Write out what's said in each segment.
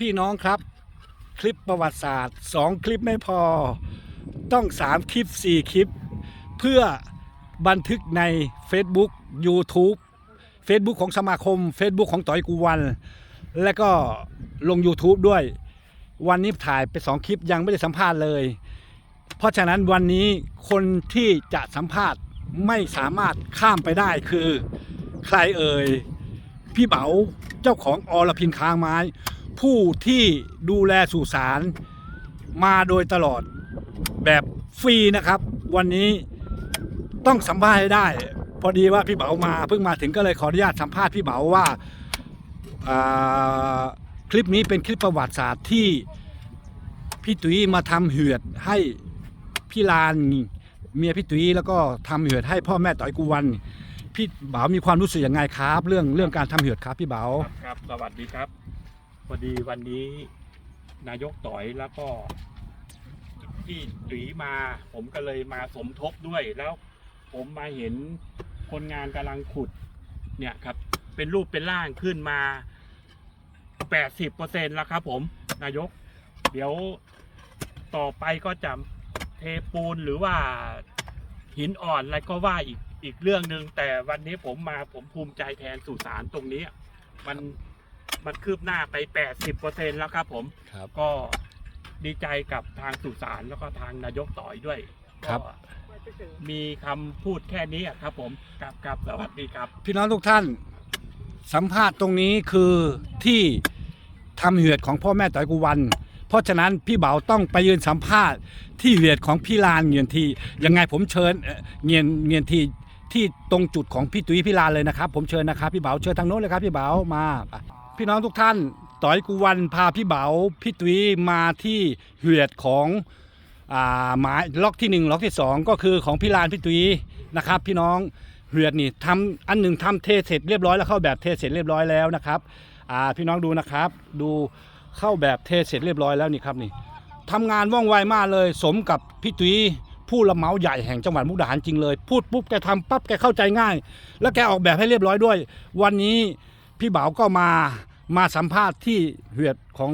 พี่น้องครับ คลิปประวัติศาสตร์สองคลิปไม่พอ ต้องสามคลิปสี่คลิป เพื่อบันทึกใน Facebook YouTube Facebook ของสมาคม Facebook ของต่อยกูวัน และก็ลง YouTube ด้วย วันนี้ถ่ายไปสองคลิปยังไม่ได้สัมภาษณ์เลย เพราะฉะนั้นวันนี้คนที่จะสัมภาษณ์ไม่สามารถข้ามไปได้คือ ใครเอ่ย พี่เบาเจ้าของอรพินค้างไม้ ผู้ที่ดูแลสุสานมาโดยตลอดแบบฟรีนะครับ วันนี้ต้องสัมภาษณ์ให้ได้ พอดีว่าพี่เบามาเพิ่งมาถึงก็เลยขออนุญาตสัมภาษณ์พี่เบาว่าอ่าคลิปนี้เป็นคลิปประวัติศาสตร์ที่พี่ตุ้ยมาทำเหือดให้พี่ลานเมียพี่ตุ้ยแล้วก็ทำเหือดให้พ่อแม่ต่อยกูวันพี่เบามีความรู้สึกยังไงครับ เรื่องเรื่องการทำเหือดครับพี่เบาครับสวัสดีครับ พอดีวันนี้นายกต่อยแล้วก็พี่ตีมา ผมก็เลยมาสมทบด้วยแล้ว ผมมาเห็นคนงานกำลังขุดเนี่ยครับ เป็นรูปเป็นร่างขึ้นมา 80เปอร์เซ็นแล้วครับผมนายก เดี๋ยวต่อไปก็จะเทปูนหรือว่าหินอ่อนอะไรก็ว่าอีกอีกเรื่องหนึ่งแต่วันนี้ผมมาผมภูมิใจแทนสุสานตรงนี้ มัน มันคืบหน้าไป 80%แล้วครับผมครับ ก็ดีใจกับทางสุสานแล้วก็ทางนายกต่อยด้วยครับ ก็มีคำพูดแค่นี้อะครับผมครับครับสวัสดีครับ พี่น้องทุกท่าน สัมภาษณ์ตรงนี้คือที่ทำเหือดของพ่อแม่ต่อยกูวัน เพราะฉะนั้นพี่เบาต้องไปยืนสัมภาษณ์ที่เหือดของพี่ลานเงียนทียังไงผมเชิญเอ่อเงียนเงียนทีที่ตรงจุดของพี่ตุ้ยพี่ลานเลยนะครับ ผมเชิญนะครับพี่เบาเชิญทางโน้นเลยครับพี่เบามา พี่น้องทุกท่านต่อยกูวันพาพี่เบาพี่ตุ้ยมาที่เหือดของอ่าหมายล็อกที่หนึ่งล็อกที่สองก็คือของพี่ลานพี่ตุ้ยนะครับ พี่น้องเหือดนี่ทำอันหนึ่งทำเทเสร็จเรียบร้อยแล้วเข้าแบบเทเสร็จเรียบร้อยแล้วนะครับอ่าพี่น้องดูนะครับ ดูเข้าแบบเทเสร็จเรียบร้อยแล้วนี่ครับนี่ทำงานว่องไวมากเลยสมกับพี่ตุ้ยผู้รับเมาใหญ่แห่งจังหวัดมุกดาหารจริงเลย พูดปุ๊บแกทำปั๊บแกเข้าใจง่าย แล้วแกออกแบบให้เรียบร้อยด้วย วันนี้พี่เบาก็มา มาสัมภาษณ์ที่เหือดของ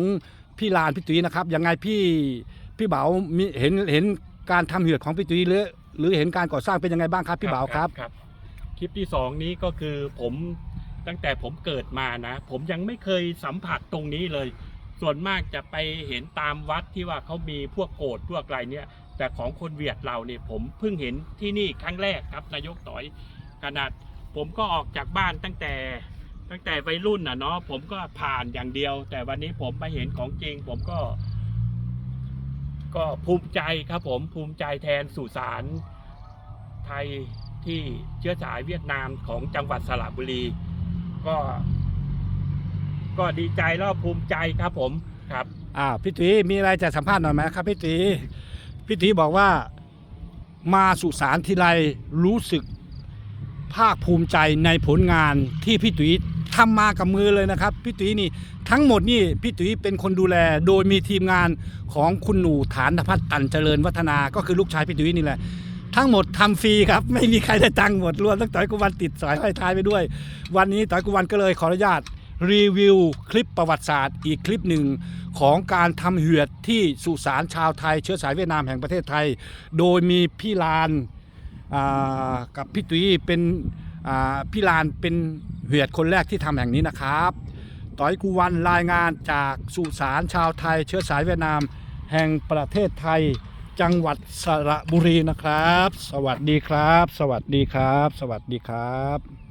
พี่ลานพี่ตุ้ยนะครับยังไงพี่พี่เบามีเห็นเห็นการทำเหือดของพี่ตุ้ยหรือหรือเห็นการก่อสร้างเป็นยังไงบ้างครับพี่เบาครับครับ คลิปที่สองนี้ก็คือผมตั้งแต่ผมเกิดมานะ ผมยังไม่เคยสัมผัสตรงนี้เลย ส่วนมากจะไปเห็นตามวัดที่ว่าเขามีพวกโกดพวกอะไรเนี่ย แต่ของคนเวียดเราเนี่ยผมเพิ่งเห็นที่นี่ครั้งแรกครับนายกต่อยขนาดผมก็ออกจากบ้านตั้งแต่ ตั้งแต่วัยรุ่นน่ะเนาะผมก็ผ่านอย่างเดียว แต่วันนี้ผมมาเห็นของจริง ผมก็ ก็ภูมิใจครับผมภูมิใจแทนสุสานไทยที่เชื้อสายเวียดนามของจังหวัดสระบุรี ก็ ก็ดีใจแล้วภูมิใจครับผมครับอ่าพี่ตีมีอะไรจะสัมภาษณ์หน่อยไหมครับพี่ตีพี่ตีบอกว่ามาสุสานทีไรรู้สึก ภาคภูมิใจในผลงานที่พี่ตีทำมากับมือเลยนะครับพี่ตีนี่ทั้งหมดนี่พี่ตีเป็นคนดูแล โดยมีทีมงานของคุณหนูฐานพัฒน์ตันเจริญวัฒนาก็คือลูกชายพี่ตีนี่แหละ ทั้งหมดทำฟรีครับ ไม่มีใครได้ตังค์หมดรวมทั้งต่อยกุวันติดสายห้อยท้ายไปด้วย วันนี้ต่อยกุวันก็เลยขออนุญาตรีวิวคลิปประวัติศาสตร์ อีกคลิปหนึ่งของการทำเหือดที่สุสานชาวไทย เชื้อสายเวียดนามแห่งประเทศไทย โดยมีพี่ลาน กับพี่ตุ้ยเป็นพี่ลานเป็นเหือดคนแรกที่ทำแห่งนี้นะครับ ต่อยกูวันรายงานจากสุสานชาวไทย เชื้อสายเวียดนาม แห่งประเทศไทย จังหวัดสระบุรีนะครับ สวัสดีครับ สวัสดีครับ สวัสดีครับ